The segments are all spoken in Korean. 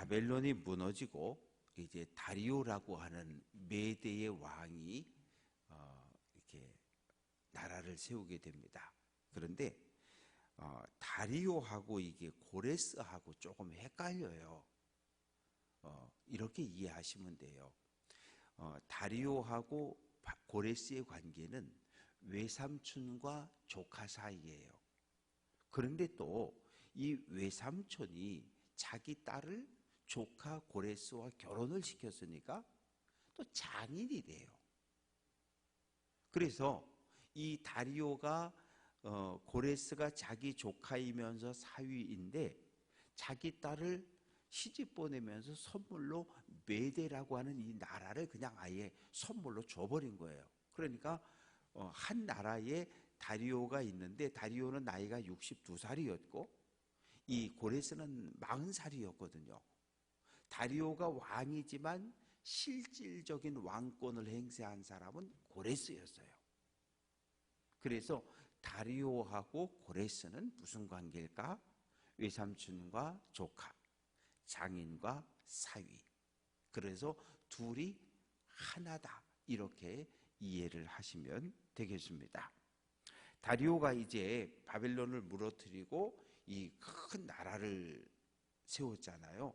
바벨론이 무너지고 이제 다리오라고 하는 메대의 왕이 어, 이렇게 나라를 세우게 됩니다. 그런데 어, 다리오하고 이게 고레스하고 조금 헷갈려요. 어, 이렇게 이해하시면 돼요. 어, 다리오하고 고레스의 관계는 외삼촌과 조카 사이예요. 그런데 또 이 외삼촌이 자기 딸을 조카 고레스와 결혼을 시켰으니까 또 장인이 돼요. 그래서 이 다리오가 어, 고레스가 자기 조카이면서 사위인데 자기 딸을 시집 보내면서 선물로 메데라고 하는 이 나라를 그냥 아예 선물로 줘버린 거예요. 그러니까 어, 한 나라에 다리오가 있는데 다리오는 나이가 62살이었고 이 고레스는 40살이었거든요. 다리오가 왕이지만 실질적인 왕권을 행사한 사람은 고레스였어요. 그래서 다리오하고 고레스는 무슨 관계일까? 외삼촌과 조카, 장인과 사위. 그래서 둘이 하나다. 이렇게 이해를 하시면 되겠습니다. 다리오가 이제 바벨론을 무너뜨리고 이 큰 나라를 세웠잖아요.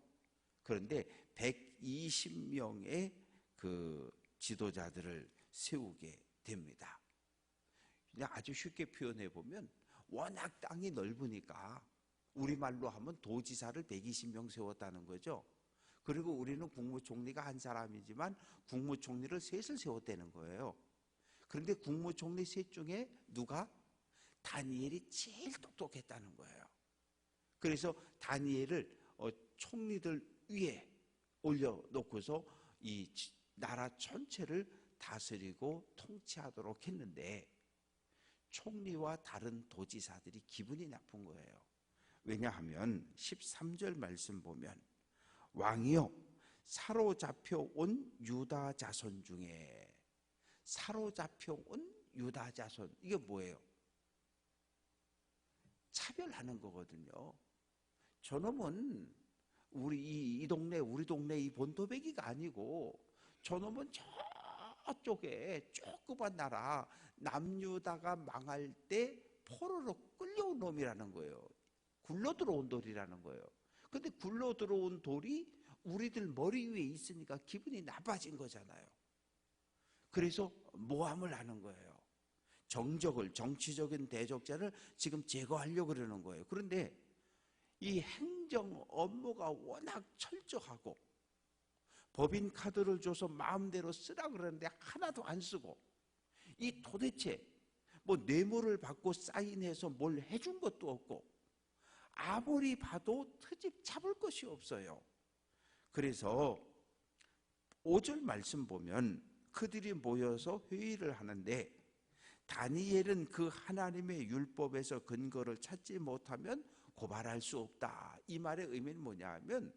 그런데 120명의 그 지도자들을 세우게 됩니다. 그냥 아주 쉽게 표현해 보면 워낙 땅이 넓으니까 우리말로 하면 도지사를 120명 세웠다는 거죠. 그리고 우리는 국무총리가 한 사람이지만 국무총리를 셋을 세웠다는 거예요. 그런데 국무총리 셋 중에 누가 다니엘이 제일 똑똑했다는 거예요. 그래서 다니엘을 어, 총리들 위에 올려놓고서 이 나라 전체를 다스리고 통치하도록 했는데 총리와 다른 도지사들이 기분이 나쁜 거예요. 왜냐하면 13절 말씀 보면 왕이요 사로잡혀 온 유다 자손 중에 사로잡혀 온 유다 자손 이게 뭐예요? 차별하는 거거든요. 저놈은 우리 이, 이 동네 우리 동네 이 본토배기가 아니고 저놈은 저쪽에 조그만 나라 남유다가 망할 때 포로로 끌려온 놈이라는 거예요. 굴러 들어온 돌이라는 거예요. 근데 굴러 들어온 돌이 우리들 머리 위에 있으니까 기분이 나빠진 거잖아요. 그래서 모함을 하는 거예요. 정적을 정치적인 대적자를 지금 제거하려고 그러는 거예요. 그런데 이 행정 업무가 워낙 철저하고 법인 카드를 줘서 마음대로 쓰라 그러는데 하나도 안 쓰고 이 도대체 뭐 뇌물을 받고 사인해서 뭘 해준 것도 없고 아무리 봐도 트집 잡을 것이 없어요. 그래서 5절 말씀 보면 그들이 모여서 회의를 하는데 다니엘은 그 하나님의 율법에서 근거를 찾지 못하면 고발할 수 없다. 이 말의 의미는 뭐냐 하면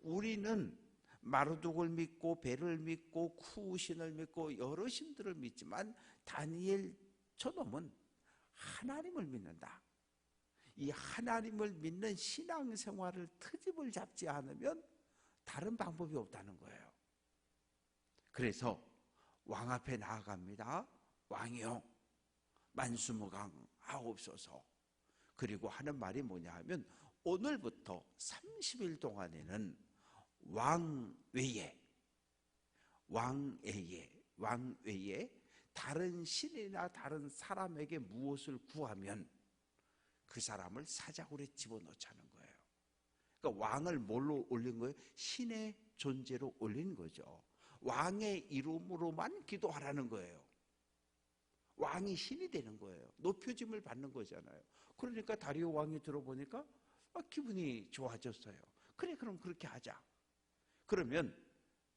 우리는 마르둑을 믿고 배를 믿고 쿠신을 믿고 여러 신들을 믿지만 다니엘 저놈은 하나님을 믿는다. 이 하나님을 믿는 신앙생활을 트집을 잡지 않으면 다른 방법이 없다는 거예요. 그래서 왕 앞에 나아갑니다. 왕이요, 만수무강 하옵소서. 그리고 하는 말이 뭐냐 하면 오늘부터 30일 동안에는 왕 외에 왕 외에 왕 외에 다른 신이나 다른 사람에게 무엇을 구하면 그 사람을 사자굴에 집어넣자는 거예요. 그러니까 왕을 뭘로 올린 거예요? 신의 존재로 올린 거죠. 왕의 이름으로만 기도하라는 거예요. 왕이 신이 되는 거예요. 높여짐을 받는 거잖아요. 그러니까 다리오 왕이 들어보니까 아, 기분이 좋아졌어요. 그래, 그럼 그렇게 하자. 그러면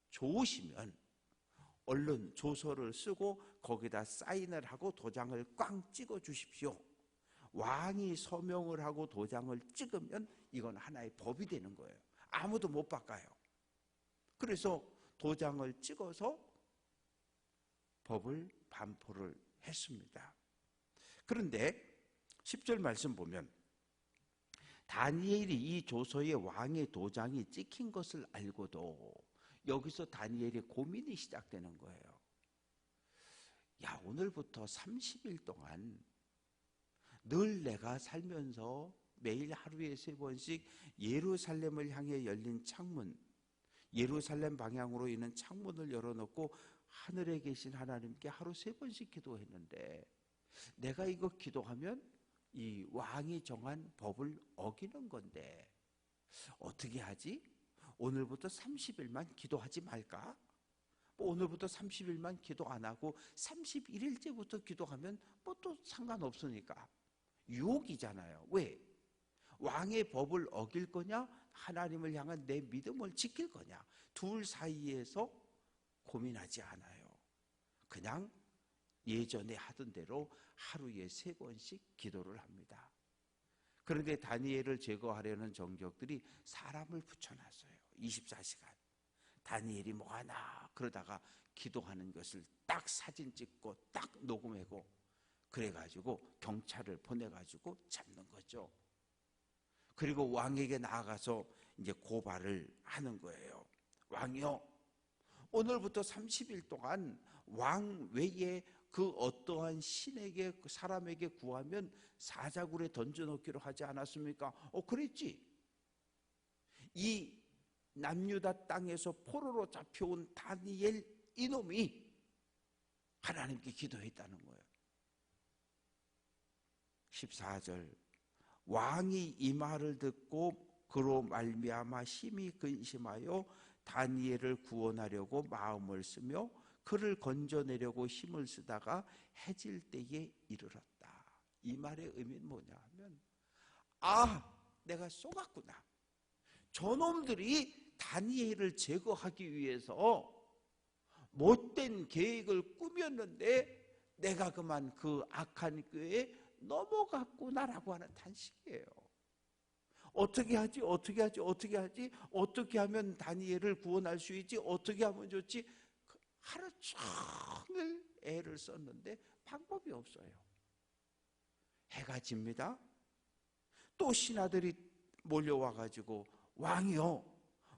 좋으시면 얼른 조서를 쓰고 거기다 사인을 하고 도장을 꽝 찍어 주십시오. 왕이 서명을 하고 도장을 찍으면 이건 하나의 법이 되는 거예요. 아무도 못 바꿔요. 그래서 도장을 찍어서 법을 반포를 했습니다. 그런데 10절 말씀 보면 다니엘이 이 조서에 왕의 도장이 찍힌 것을 알고도 여기서 다니엘의 고민이 시작되는 거예요. 야, 오늘부터 30일 동안 늘 내가 살면서 매일 하루에 세 번씩 예루살렘을 향해 열린 창문, 예루살렘 방향으로 있는 창문을 열어놓고 하늘에 계신 하나님께 하루 세 번씩 기도했는데 내가 이거 기도하면 이 왕이 정한 법을 어기는 건데 어떻게 하지? 오늘부터 30일만 기도하지 말까? 뭐 오늘부터 30일만 기도 안 하고 31일째부터 기도하면 뭐 또 상관없으니까 유혹이잖아요. 왜? 왕의 법을 어길 거냐? 하나님을 향한 내 믿음을 지킬 거냐? 둘 사이에서 고민하지 않아요. 그냥 예전에 하던 대로 하루에 세 번씩 기도를 합니다. 그런데 다니엘을 제거하려는 정적들이 사람을 붙여놨어요. 24시간. 다니엘이 뭐 하나 그러다가 기도하는 것을 딱 사진 찍고 딱 녹음하고 그래가지고 경찰을 보내가지고 잡는 거죠. 그리고 왕에게 나아가서 이제 고발을 하는 거예요. 왕이요. 오늘부터 30일 동안 왕 외에 그 어떠한 신에게 그 사람에게 구하면 사자굴에 던져놓기로 하지 않았습니까? 어 그랬지. 이 남유다 땅에서 포로로 잡혀온 다니엘 이놈이 하나님께 기도했다는 거예요. 14절 왕이 이 말을 듣고 그로 말미암아 심히 근심하여 다니엘을 구원하려고 마음을 쓰며 그를 건져내려고 힘을 쓰다가 해질 때에 이르렀다. 이 말의 의미는 뭐냐 하면 아 내가 쏘갔구나. 저놈들이 다니엘을 제거하기 위해서 못된 계획을 꾸몄는데 내가 그만 그 악한 꾀에 넘어갔구나라고 하는 단식이에요. 어떻게 하지? 어떻게 하지? 어떻게 하지? 어떻게 하면 다니엘을 구원할 수 있지? 어떻게 하면 좋지? 그 하루 종일 애를 썼는데 방법이 없어요. 해가 집니다. 또 신하들이 몰려와 가지고 왕이요.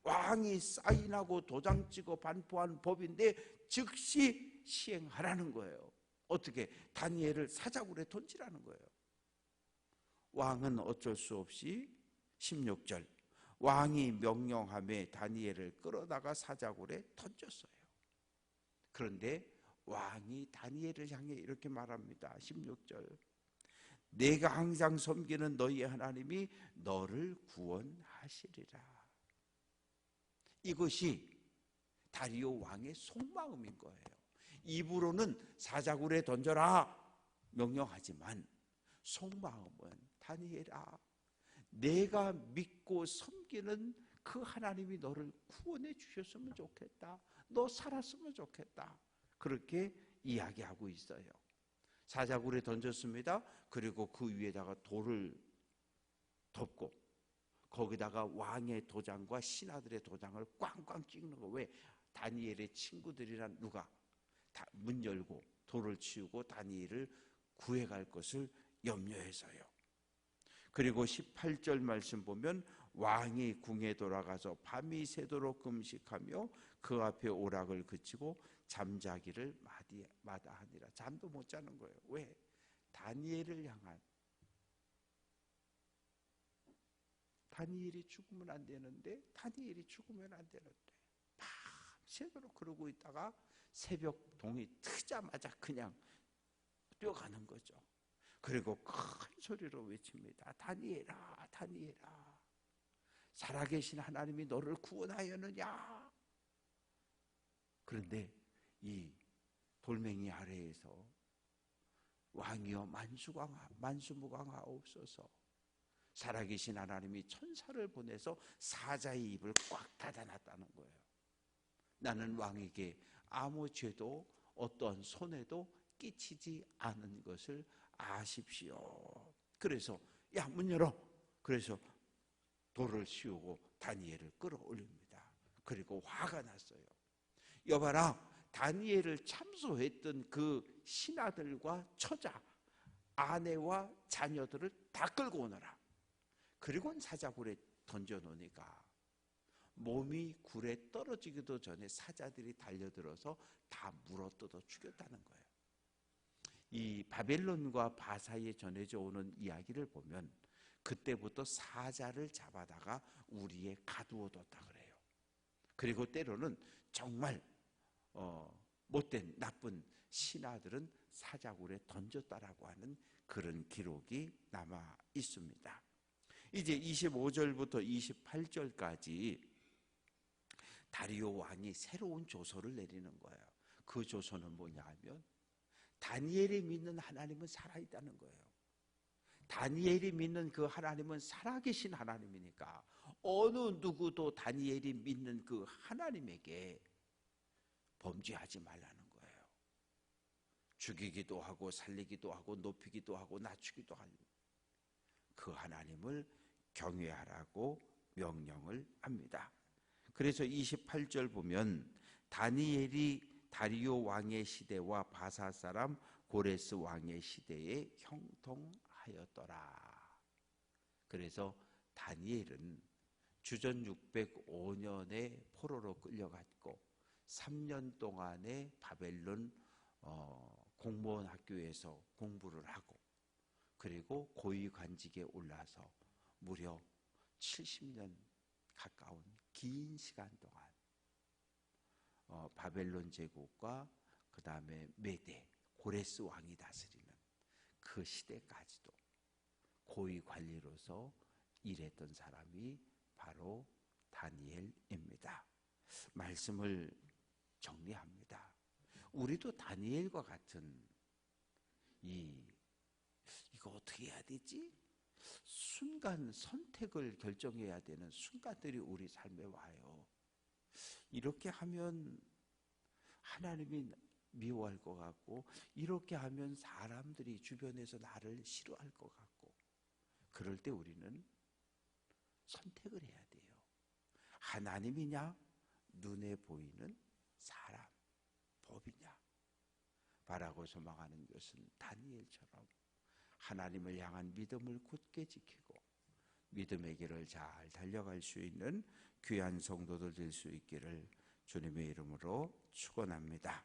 왕이 사인하고 도장 찍어 반포한 법인데 즉시 시행하라는 거예요. 어떻게 다니엘을 사자굴에 던지라는 거예요. 왕은 어쩔 수 없이 16절 왕이 명령함에 다니엘을 끌어다가 사자굴에 던졌어요. 그런데 왕이 다니엘을 향해 이렇게 말합니다. 16절 내가 항상 섬기는 너희 하나님이 너를 구원하시리라. 이것이 다리오 왕의 속마음인 거예요. 입으로는 사자굴에 던져라 명령하지만 속마음은 다니엘아 내가 믿고 섬기는 그 하나님이 너를 구원해 주셨으면 좋겠다. 너 살았으면 좋겠다. 그렇게 이야기하고 있어요. 사자굴에 던졌습니다. 그리고 그 위에다가 돌을 덮고 거기다가 왕의 도장과 신하들의 도장을 꽝꽝 찍는 거. 왜? 다니엘의 친구들이란 누가 문 열고 돌을 치우고 다니엘을 구해갈 것을 염려해서요. 그리고 18절 말씀 보면 왕이 궁에 돌아가서 밤이 새도록 금식하며 그 앞에 오락을 그치고 잠자기를 마다하니라. 잠도 못 자는 거예요. 왜? 다니엘을 향한 다니엘이 죽으면 안 되는데 다니엘이 죽으면 안 되는데 밤새도록 그러고 있다가 새벽 동이 트자마자 그냥 뛰어가는 거죠. 그리고 큰 소리로 외칩니다. 다니엘아, 다니엘아. 살아계신 하나님이 너를 구원하였느냐? 그런데 이 돌멩이 아래에서 왕이여 만수광 만수무강하옵소서. 살아계신 하나님이 천사를 보내서 사자의 입을 꽉 닫아놨다는 거예요. 나는 왕에게 아무 죄도 어떤 손해도 끼치지 않은 것을 아십시오. 그래서 야 문 열어. 그래서 돌을 씌우고 다니엘을 끌어올립니다. 그리고 화가 났어요. 여봐라 다니엘을 참소했던 그 신하들과 처자 아내와 자녀들을 다 끌고 오너라. 그리고 사자굴에 던져 놓으니까 몸이 굴에 떨어지기도 전에 사자들이 달려들어서 다 물어뜯어 죽였다는 거예요. 이 바벨론과 바사에 전해져 오는 이야기를 보면 그때부터 사자를 잡아다가 우리에 가두어뒀다 그래요. 그리고 때로는 정말 어, 못된 나쁜 신하들은 사자굴에 던졌다라고 하는 그런 기록이 남아 있습니다. 이제 25절부터 28절까지 다리오 왕이 새로운 조서를 내리는 거예요. 그 조서는 뭐냐 하면 다니엘이 믿는 하나님은 살아있다는 거예요. 다니엘이 믿는 그 하나님은 살아계신 하나님이니까 어느 누구도 다니엘이 믿는 그 하나님에게 범죄하지 말라는 거예요. 죽이기도 하고 살리기도 하고 높이기도 하고 낮추기도 할그 하나님을 경외하라고 명령을 합니다. 그래서 28절 보면 다니엘이 다리오 왕의 시대와 바사 사람 고레스 왕의 시대에 형통하였더라. 그래서 다니엘은 주전 605년에 포로로 끌려갔고 3년 동안에 바벨론 어, 공무원 학교에서 공부를 하고 그리고 고위 관직에 올라서 무려 70년 가까운 긴 시간 동안 어, 바벨론 제국과 그 다음에 메대 고레스 왕이 다스리는 그 시대까지도 고위 관리로서 일했던 사람이 바로 다니엘입니다. 말씀을 정리합니다. 우리도 다니엘과 같은 이 이거 어떻게 해야 되지? 순간 선택을 결정해야 되는 순간들이 우리 삶에 와요. 이렇게 하면 하나님이 미워할 것 같고 이렇게 하면 사람들이 주변에서 나를 싫어할 것 같고 그럴 때 우리는 선택을 해야 돼요. 하나님이냐 눈에 보이는 사람 법이냐 바라고 소망하는 것은 다니엘처럼 하나님을 향한 믿음을 굳게 지키고 믿음의 길을 잘 달려갈 수 있는 귀한 성도들 될 수 있기를 주님의 이름으로 축원합니다.